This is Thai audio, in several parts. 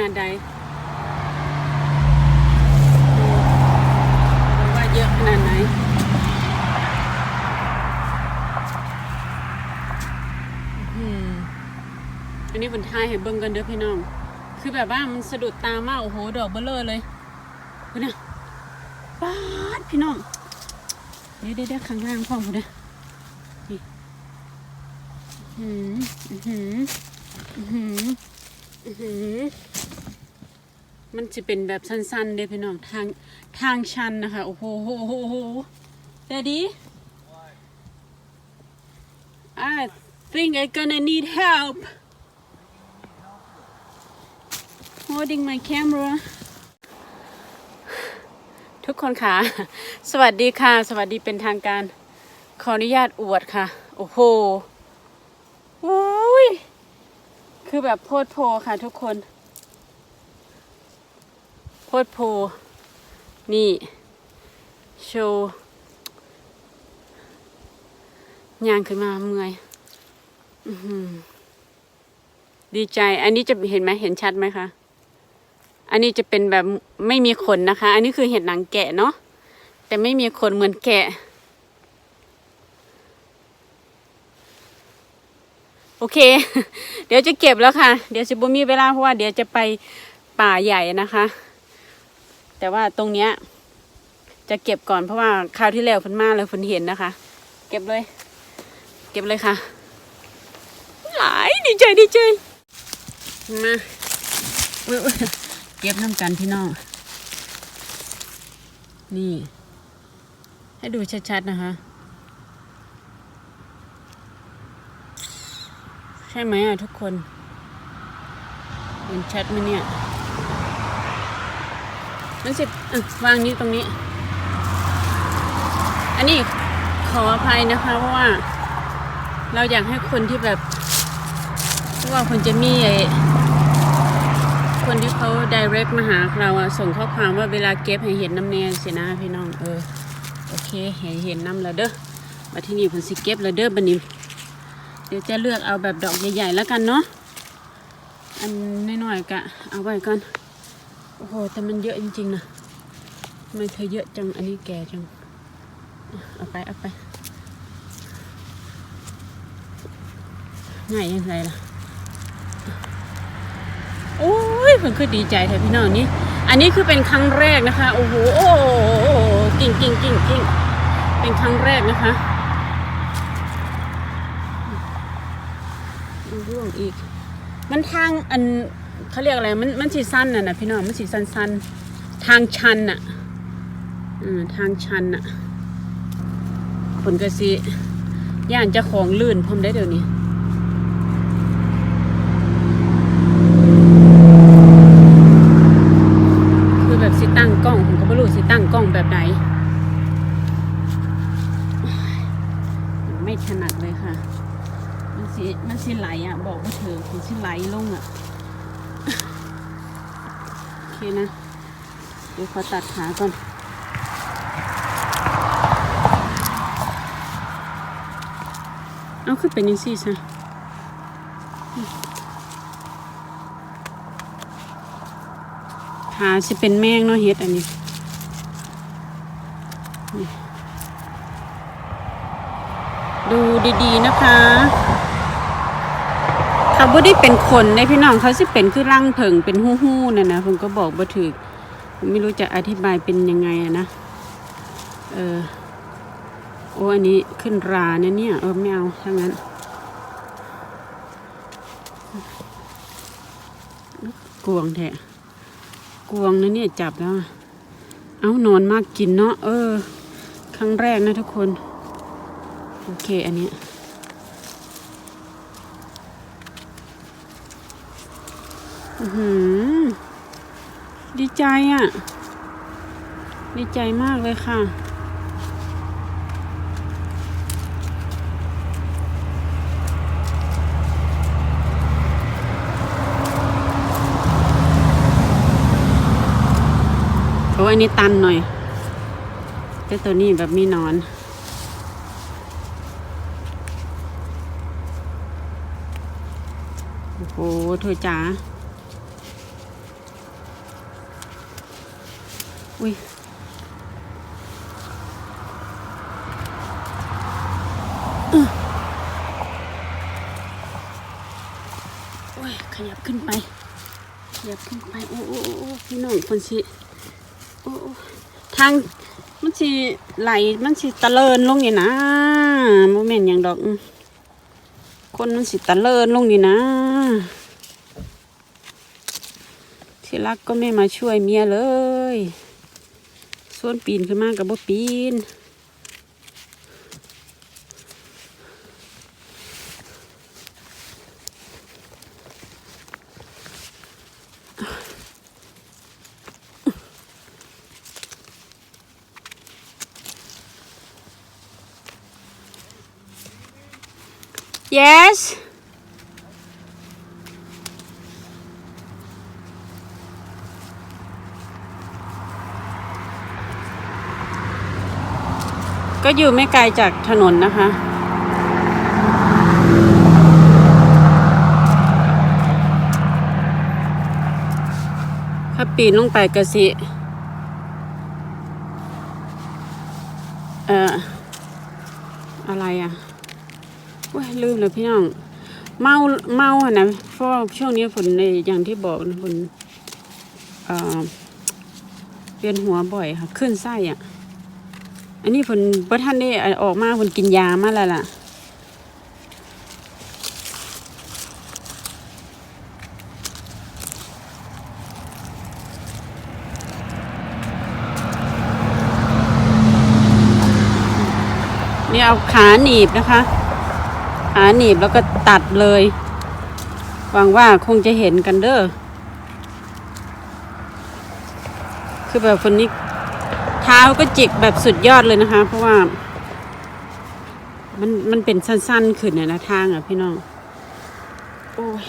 นาดใดว่าเยอะขนาดไหนอืมอันนี้บนท้ายให้เบิ่งกันเด้อพี่น้อง คือแบบว่ามันสะดุดตามากโอ้โห ดอกเบลเลอเลยคุณนะป๊าดพี่น้องเดี๋ยวเดี๋ยวเดี๋ยวข้างล่างพ่อผมนะนี่อื้อหืออื้อหืออื้อหืออื้อหือ มันจะเป็นแบบสั้นๆเด้พี่น้องทางทางชันนะคะ โอ้โหโหโหโหเดดดี้ I think I'm gonna need help holding my camera ทุกคนค่ะ สวัสดีค่ะ สวัสดีเป็นทางการ ขออนุญาตอวดค่ะ โอ้โหอุ้ย คือแบบโพดโพค่ะทุกคน โพดโพ นี่โชว์ยางขึ้นมาเมื่อยอดีใจ อันนี้จะเห็นไหมเห็นชัดไหมคะ อันนี้จะเป็นแบบไม่มีขนนะคะ อันนี้คือเห็ดหนังแกะเนาะ แต่ไม่มีขนเหมือนแกะ โอเค เดี๋ยวจะเก็บแล้วค่ะ เดี๋ยวจะบ่มีเวลาเพราะว่าเดี๋ยวจะไปป่าใหญ่นะคะ แต่ว่าตรงเนี้ย จะเก็บก่อนเพราะว่าคราวที่แล้วฝนมาเลยฝนเห็นนะคะ เก็บเลย เก็บเลยค่ะ หลายดีใจดีใจมาอุ๊ยเก็บน้ำกันพี่น้อง นี่ ให้ดูชัดๆนะคะ ใช่ไหมอะทุกคน เห็นชัดไหมเนี่ย มันสิวางนี้ตรงนี้ อันนี้ขออภัยนะคะ เพราะว่า เราอยากให้คนที่แบบว่าคนจะมีไอคนที่เขา direct มาหาเราอะส่งข้อความว่าเวลาเก็บให้เห็นน้ำแนงสินะพี่น้องเออโอเคให้เห็นน้ำล้วเด้อมาที่นี่ผมสิเก็บล้วเด้อบันนี้เดี๋ยวจะเลือกเอาแบบดอกใหญ่ๆแล้วกันเนาะอันน้อยๆกะเอาไว้ก่อน โอ้โห แต่มันเยอะจริงๆนะทำไมเธอเยอะจัง อันนี้แก่จัง เอาไป เอาไป ง่ายยังไงล่ะ โอ้ยผมคือดีใจแท้พี่น้องนี่ อันนี้คือเป็นครั้งแรกนะคะ โอ้โห โอ้โหกิ่งกิ่งกิ่งกิ่งเป็นครั้งแรกนะคะร่วงอีก มันทางอัน เขาเรียกอะไรมันมันสีสั้นน่ะนะพี่น้องมันสีสั้นสั้นๆทางชันน่ะอืมทางชันน่ะผลกระสีย่านจะของลื่นพร้อมได้เดี๋ยวนี้คือแบบสิตั้งกล้องผมก็ไม่รู้สิตั้งกล้องแบบไหนไม่ถนัดเลยค่ะ มันสิมันสิไหลอะ บอกว่าเธอมันสิไหลลงอะ เคนะ เดี๋ยวขอตัดขาก่อน เอาขึ้นเป็นยังซี่ซะขาสิเป็นแมงเนาะเฮ็ดอันนี้นี่ดูดีๆนะคะ เขาบ่ได้เป็นคนในพี่น้องเขาสิเป็นคือร่างเผิงเป็นหู้ๆน่ะนะผมก็บอกบ่ถูกผมไม่รู้จะอธิบายเป็นยังไงอะนะเออโอ้อันนี้ขึ้นราเนี่ยเนี่ยเออไม่เอาถ้างั้นกวงแท้กวงนะเนี่ยจับแล้ว เอานอนมากกินเนาะเออ ครั้งแรกนะทุกคน โอเคอันนี้ ดีใจอะ ดีใจมากเลยค่ะ โอ้อันนี้ตันหน่อยแต่ตัวนี้แบบมีนอนโอ้โหเธอจ๋า อุ้ยโอ้ย ขยับขึ้นไป ขยับขึ้นไป โอ้โอ้โอ้พี่น้องคนสิโอ้โอทางมันสิไหลมันสิตะเลินลงนี่นะโมเมนต์อย่างดอก คนมันสิตะเลินลงนี่นะ ที่รักก็ไม่มาช่วยเมียเลย วนปีนขึ้นมากกับบ่ปีน yes ก็อยู่ไม่ไกลจากถนนนะคะ ถ้าปีนลงไปกะสิ เอ่อ อะไรอะโอ้ยลืมเลยพี่น้อง เมา เมาอะนะเพราะว่าช่วงนี้ฝนในอย่างที่บอกนะฝนเอ่อเวียนหัวบ่อยค่ะ ขึ้นไส้อะ อันนี้ฝนพระท่านได้ออกมาฝนกินยามาแล้วล่ะ นี่เอาขาหนีบนะคะ ขาหนีบแล้วก็ตัดเลยหวังว่าคงจะเห็นกันเด้อคือแบบคนนี้ เท้าก็จิกแบบสุดยอดเลยนะคะ เพราะว่า มันมันเป็นสั้นๆขึ้นเนี่ยนะทางอะพี่น้อง โอ้ย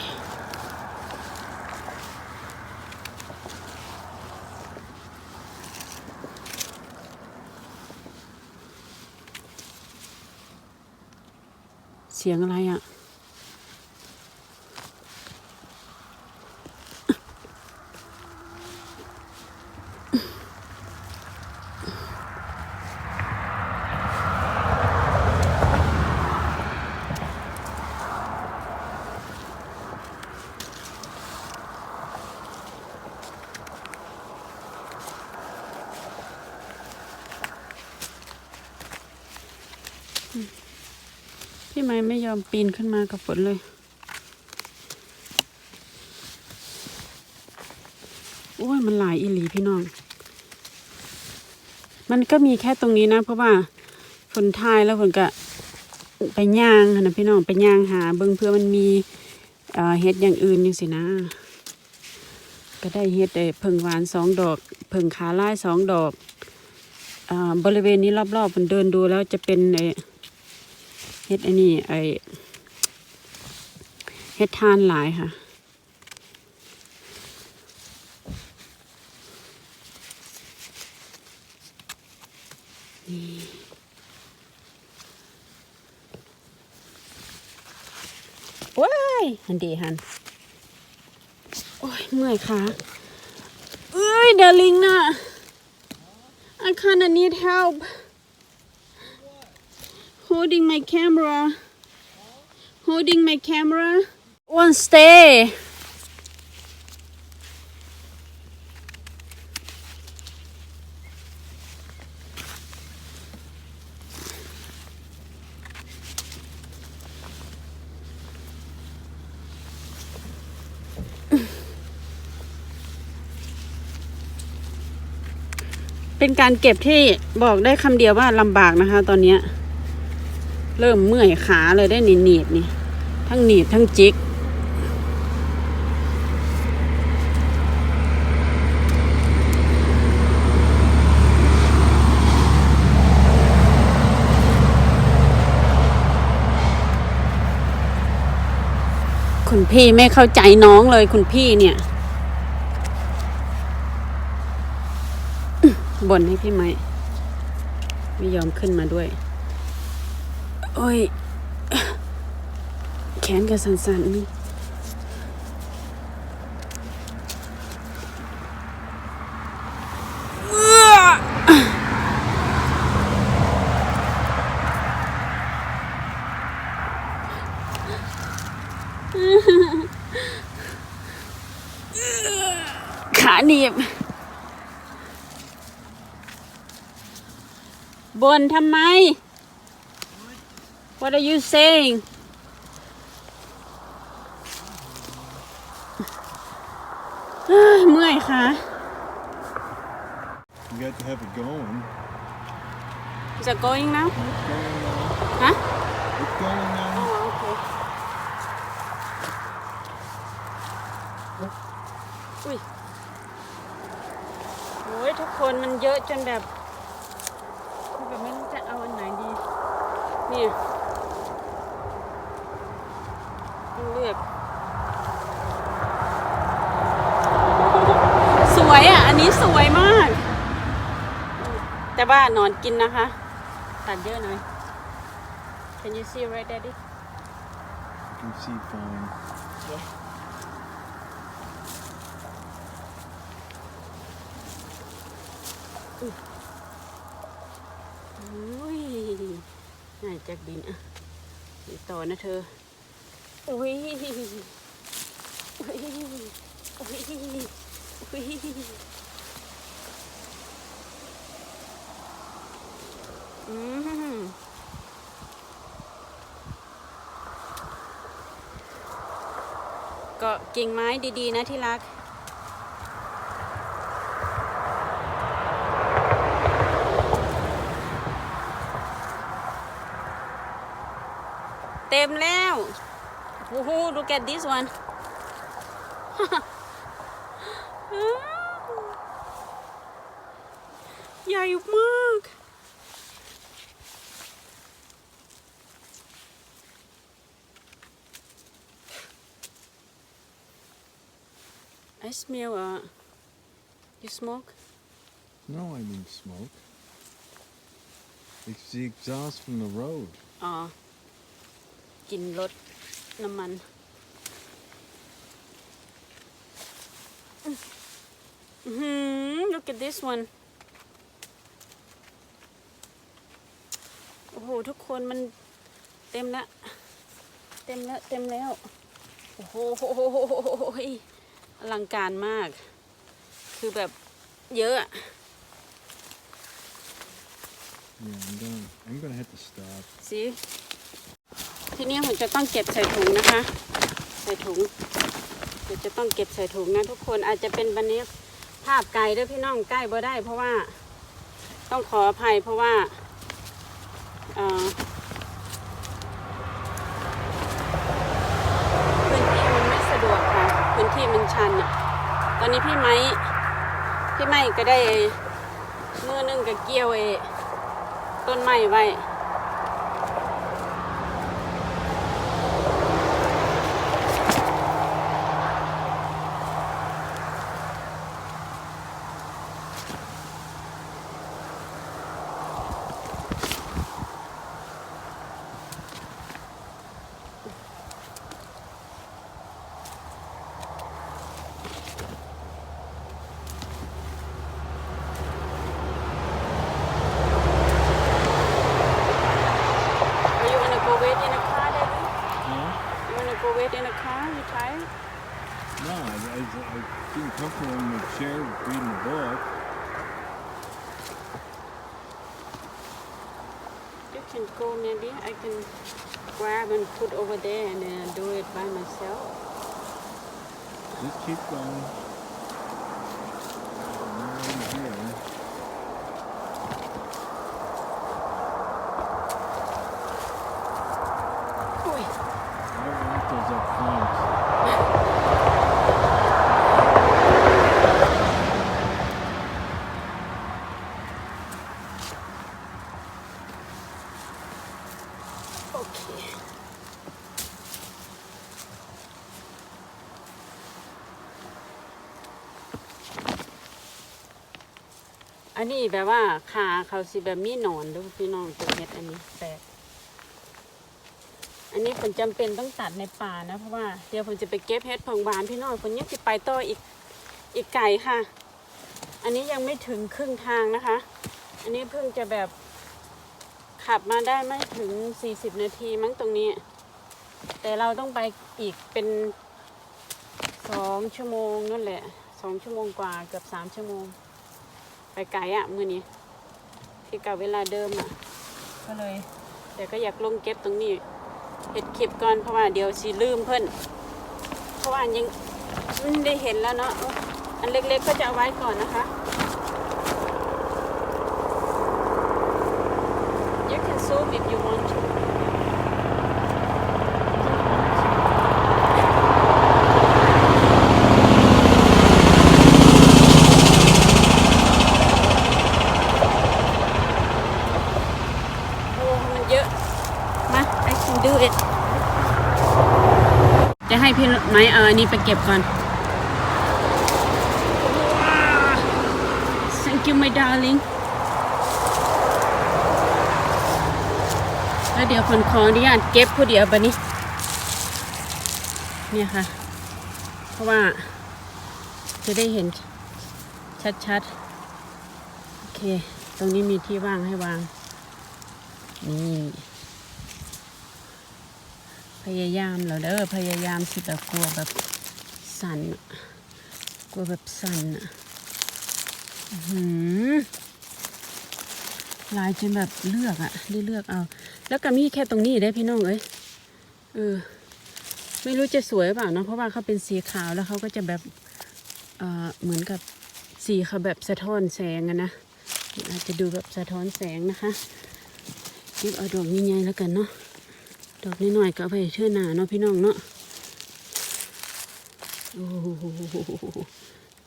เสียงอะไรอะ อมปีนขึ้นมากับฝนเลย โอ้ยมันหลายอีหลีพี่น้อง มันก็มีแค่ตรงนี้นะ เพราะว่าฝนทายแล้วฝนก็ไปย่างนะพี่น้องไปย่างหาเบิ่งเพื่อมันมีเอ่อเฮ็ดอย่างอื่นอยังสินะ ก็ได้เฮ็ดเพิ่งหวานสองดอก เพิ่งขาลายสองดอกอาบริเวณนี้รอบๆมันเดินดูแล้วจะเป็นไอ้ เฮ็ดอันนี้ไอเฮ็ดทานหลายค่ะนี่ว้ายหันดีหัน โอ้ยเมื่อยขาเอ้ยเดลิงน่ะ I kinda need help holding my camera. Holding my camera. One stay. Mm. เป็นการเก็บที่บอกได้คำเดียวว่าลำบากนะคะตอนเนี้ย เริ่มเมื่อยขาเลยได้หนีหนีบนี่ ทั้งหนีบทั้งจิก คุณพี่ไม่เข้าใจน้องเลยคุณพี่เนี่ยบ่นให้พี่ไม้ไม่ยอมขึ้นมาด้วย โอ้ย แขนกับสันๆนี่ขาหนีบบนทำไม What are you saying เฮ้ยเมื่อยค่ะ You got to have it going. Is it going now It's going now. ฮะ It's going now. อ๋อโอเคอุ้ยโอ้ยทุกคนมันเยอะจนแบบคือแบบไม่รู้จะเอาอันไหนดี เนี่ย ต้องเลือกสวยอะ อันนี้สวยมาก แต่ว่านอนกินนะคะ ตัดเยอะหน่อย Can you see right daddy You can see fine. อุ้ยน่าจากดินอะ อุ้ยอุ้ยอุ้ยอุ้ยอืมก็กิ่งไม้ดีๆ นะที่รัก โอ้โห look at this one ใหญ่มาก I smell uh you smoke No, I didn't smoke. It's the exhaust from the road. อ๋อ กินรถ น้ำมัน อือหือ look at this one โอ้โห ทุกคนมันเต็มล้วเต็มแล้ว เต็มแล้ว โอ้โหอลังการมาก คือแบบเยอะ Yeah, I'm gonna, I'm gonna have to stop. สิ ทีนี้ผมจะต้องเก็บใส่ถุงนะคะ ใส่ถุงเดี๋ยวจะต้องเก็บใส่ถุงนะทุกคนอาจจะเป็นวันนี้ภาพไกลด้วยพี่น้องใกล้บ่ได้ เพราะว่าต้องขออภัยเพราะว่าเออพื้นที่มันไม่สะดวกค่ะพื้นที่มันชันอะตอนนี้พี่ไม้พี่ไม้ก็ได้มือนึงกับเกี่ยวเอต้นไม้ไว้ I, feel comfortable in the chair reading the book. You can go maybe. I can grab and put over there and uh, do it by myself. Just keep going. แบบว่าขาเขาสิแบบมีหนอนดูพี่น้องตัวเม็ดอันนี้แปลกอันนี้ผมจำเป็นต้องตัดในป่านะ เพราะว่าเดี๋ยวผมจะไปเก็บเห็ดผงบานพี่น้องผมยังจะไปต่ออีกอีกไก่ค่ะ อันนี้ยังไม่ถึงครึ่งทางนะคะ อันนี้เพิ่งจะแบบขับมาได้ไม่ถึง 40 นาทีมั้งตรงนี้ แต่เราต้องไปอีกเป็นสองชั่วโมงนั่นแหละสองชั่วโมงกว่าเกือบสามชั่วโมง ไปไกลอะมือนี้ที่กับเวลาเดิมอะก็เลย แต่ก็อยากลงเก็บตรงนี้เห็ดคลิปก่อนเพราะว่าเดี๋ยวสิลืมเพิ่นเพราะว่ายังอืมได้เห็นแล้วเนาะโอ้อันเล็กๆก็จะเอาไว้ก่อนนะคะ You can zoom if you want to โอ้มันเยอะ มา I can do it จะให้พี่ ไหมเอาอันนี้ไปเก็บก่อน Thank you my darling แล้วเดี๋ยวคนขออนุญาตเก็บผู้เดียวบะนี้ เนี่ยค่ะ เพราะว่าจะได้เห็นชัดๆ โอเค ตรงนี้มีที่ว่างให้วาง นี่ พยายามเหรอเด้อพยายามสิแบบกลัวแบบสั่นกลัวแบบสั่นอะหือลายจนแบบเลือกอะได้เลือกเอา แล้วก็มีแค่ตรงนี้ได้พี่น้องเอ้ยเออไม่รู้จะสวยเปล่าเนาะเพราะว่าเขาเป็นสีขาวแล้วเขาก็จะแบบเออเหมือนกับสีเขาแบบสะท้อนแสงอะนะอาจจะดูแบบสะท้อนแสงนะคะเก็บเอาดอกใหญ่ๆแล้วกันเนาะ ดอกน้อยๆก็ไปเชื่อหนาเนาะพี่น้องเนาะโอ้โห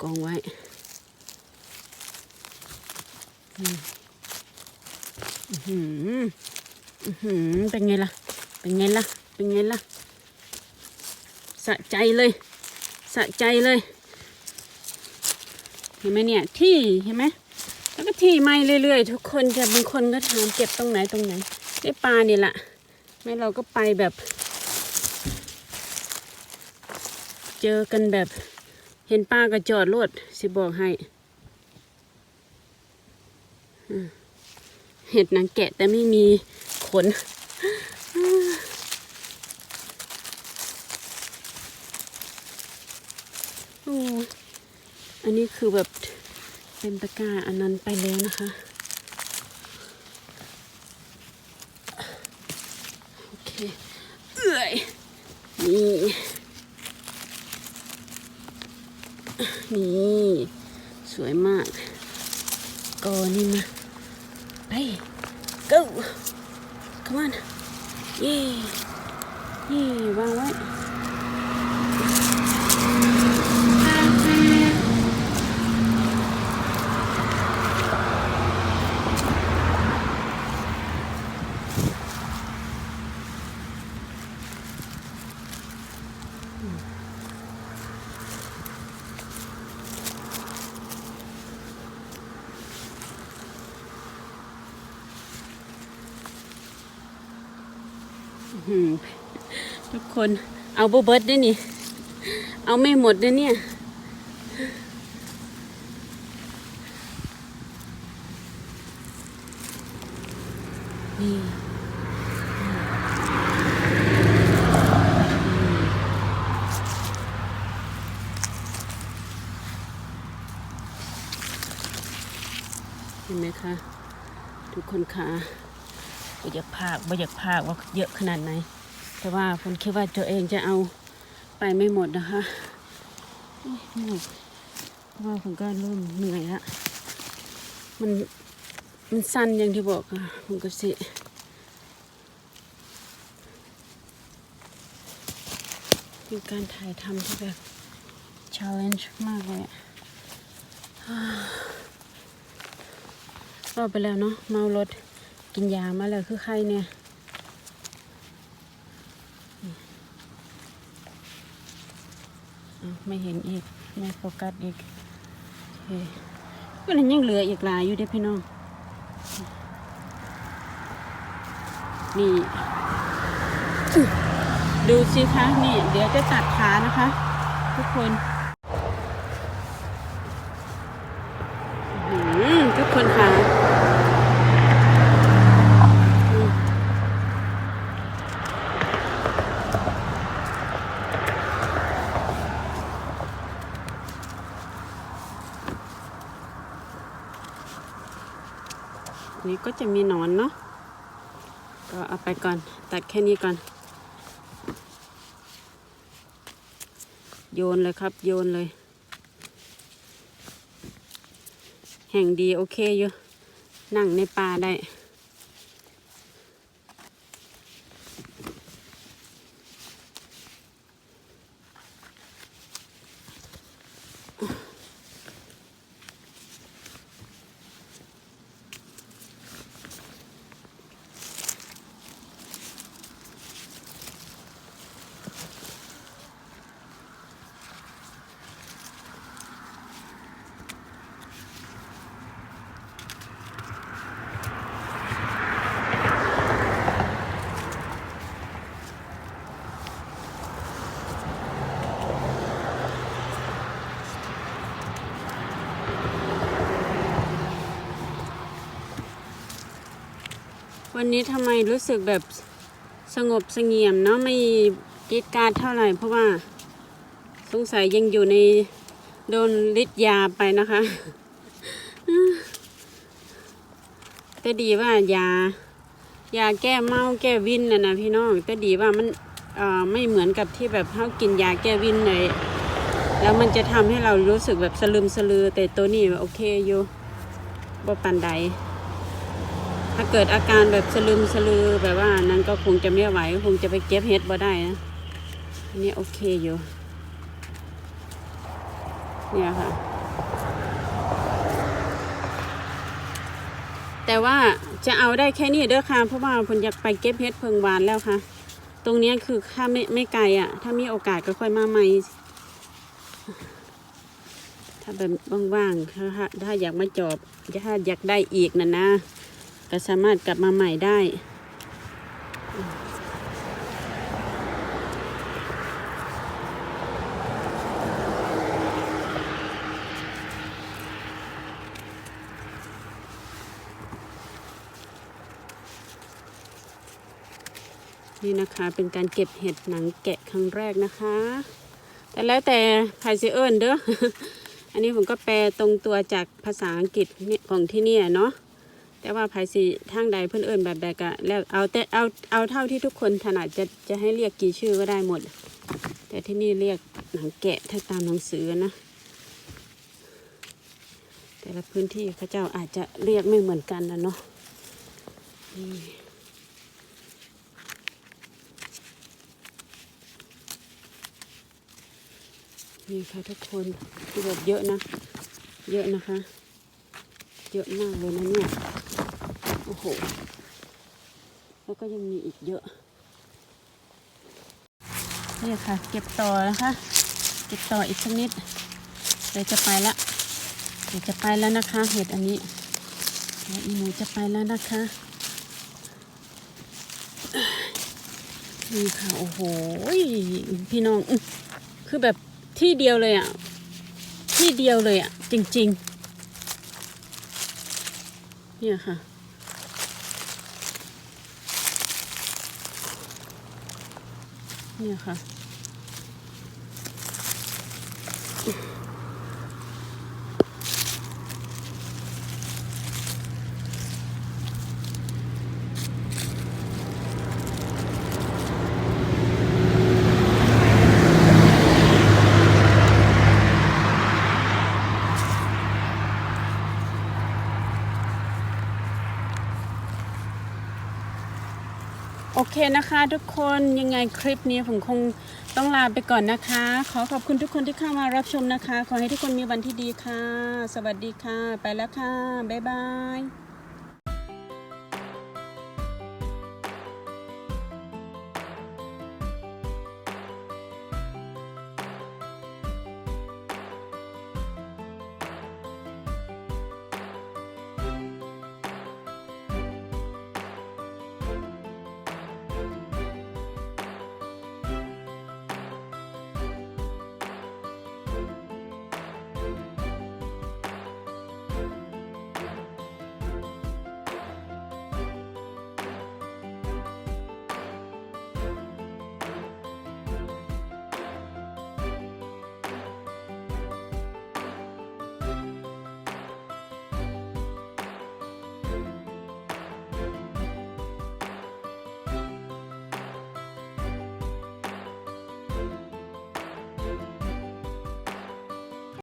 กองไว้อืมอื้อหืออือหือเป็นไงล่ะ เป็นไงล่ะ เป็นไงล่ะ สะใจเลย สะใจเลย เห็นไหมเนี่ย ที่ เห็นไหม แล้วก็ที่ไม่เรื่อยๆ ทุกคนจะบางคนก็ถามเก็บตรงไหนตรงไหน ได้ปลานี่แหละ แม่เราก็ไปแบบ เจอกันแบบ เห็นปลาก็จอดรถสิบอกให้เห็ดหนังแกะแต่ไม่มีขนอ้อันนี้คือแบบเป็นตะกร้าอันนั้นไปแล้วนะคะ โอเค เอื่อย นี่ นี่ สวยมากกอนี่มาไป go come on เย่เย่วางไว้ อืมทุก คนเอาโบเบิร์ดด้วยนี่ เอาไม่หมดด้วยเนี่ย นี่เห็นไหมคะ ทุกคนคะบ่อยากพากบ่อยากพากว่าเยอะขนาดไหน แต่ว่าผมคิดว่าตัวเองจะเอาไปไม่หมดนะคะเหนื่อยเพราะว่าผมก็เริ่มเหนื่อยละมันมันสั้นอย่างที่บอกอะผมก็สิเป็นการถ่ายทำที่แบบ challenge มากเลยอะก็ไปแล้วเนาะเมารถกินยามาแล้วคือใครเนี่ยอ้าว ไม่เห็นอีก ไม่โฟกัสอีกโอเคก็นั้นยังเหลืออีกหลายอยู่เด้พี่น้อง นี่ ดูสิคะ นี่ เดี๋ยวจะตัดขานะคะ ทุกคนอื้อหือทุกคนค่ะอืมนี่ก็ จะมีหนอนเนาะก็เอาไปก่อน ตัดแค่นี้ก่อน โยนเลยครับ โยนเลย แห่งดีโอเคอยู่ นั่งในป่าได้ วันนี้ทำไมรู้สึกแบบสงบสงเียมเนาะไม่กีดการเท่าไหร่ เพราะว่าสงสัยยังอยู่ในโดนฤทธิ์ยาไปนะคะ แต่ดีว่ายายาแก้เมาแก้วินน่ะนะพี่น้องแต่ดีว่ามันเอ่อไม่เหมือนกับที่แบบเขากินยาแก้วินเลยแล้วมันจะทำให้เรารู้สึกแบบสลืมสลือ แต่ตัวนี้โอเคอยู่บ่ปันใด ถ้าเกิดอาการแบบสลืมสลือแบบว่านั้นก็คงจะไม่ไหวคงจะไปเก็บเห็ดบ่ได้นะอันนี่โอเคอยู่ เนี่ยค่ะ แต่ว่าจะเอาได้แค่นี้เด้อค่ะ เพราะว่าผมอยากไปเก็บเห็ดเพิงหวานแล้วค่ะ ตรงนี้คือถ้าไม่ไม่ไกลอะ ถ้ามีโอกาสก็ค่อยมาใหม่ ถ้าแบบว่างๆถ้าถ้าอยากมาจอบ ถ้าอยากได้อีกนะนะ ก็สามารถกลับมาใหม่ได้ นี่นะคะเป็นการเก็บเห็ดหนังแกะครั้งแรกนะคะ แต่แล้วแต่ใครจะเอิ้นเด้ออันนี้ผมก็แปลตรงตัวจากภาษาอังกฤษของที่นี่เนาะ แต่ว่าภายสีทางใดเพื่อนเอิญแบบใดก็แล้วเอาแต่เอาเอาเท่าที่ทุกคนถนัดจะจะให้เรียกกี่ชื่อก็ได้หมด แต่ที่นี่เรียกหนังแกะถ้าตามหนังสือนะ แต่ละพื้นที่เขาเจ้าอาจจะเรียกไม่เหมือนกันนะเนาะนี่นี่ค่ะทุกคนที่แบบเยอะนะ เยอะนะคะ เยอะมากเลยนะเนี่ย โหแล้วก็ยังมีอีกเยอะนี่ค่ะ เก็บต่อนะคะ เก็บต่ออีกสักนิดเดี๋ยวจะไปละเดี๋ยวจะไปแล้วนะคะ เห็ดอันนี้เดี๋ยวอีหนูจะไปแล้วนะคะนี่ค่ะ โอ้โหพี่น้องคือแบบที่เดียวเลยอะ ที่เดียวเลยอะ จริง ๆ เนี่ยค่ะ นี่ยค่ะ เคนะคะทุกคนยังไงคลิปนี้ผมคงต้องลาไปก่อนนะคะ ขอขอบคุณทุกคนที่เข้ามารับชมนะคะ ขอให้ทุกคนมีวันที่ดีค่ะ สวัสดีค่ะ ไปแล้วค่ะ บ๊ายบาย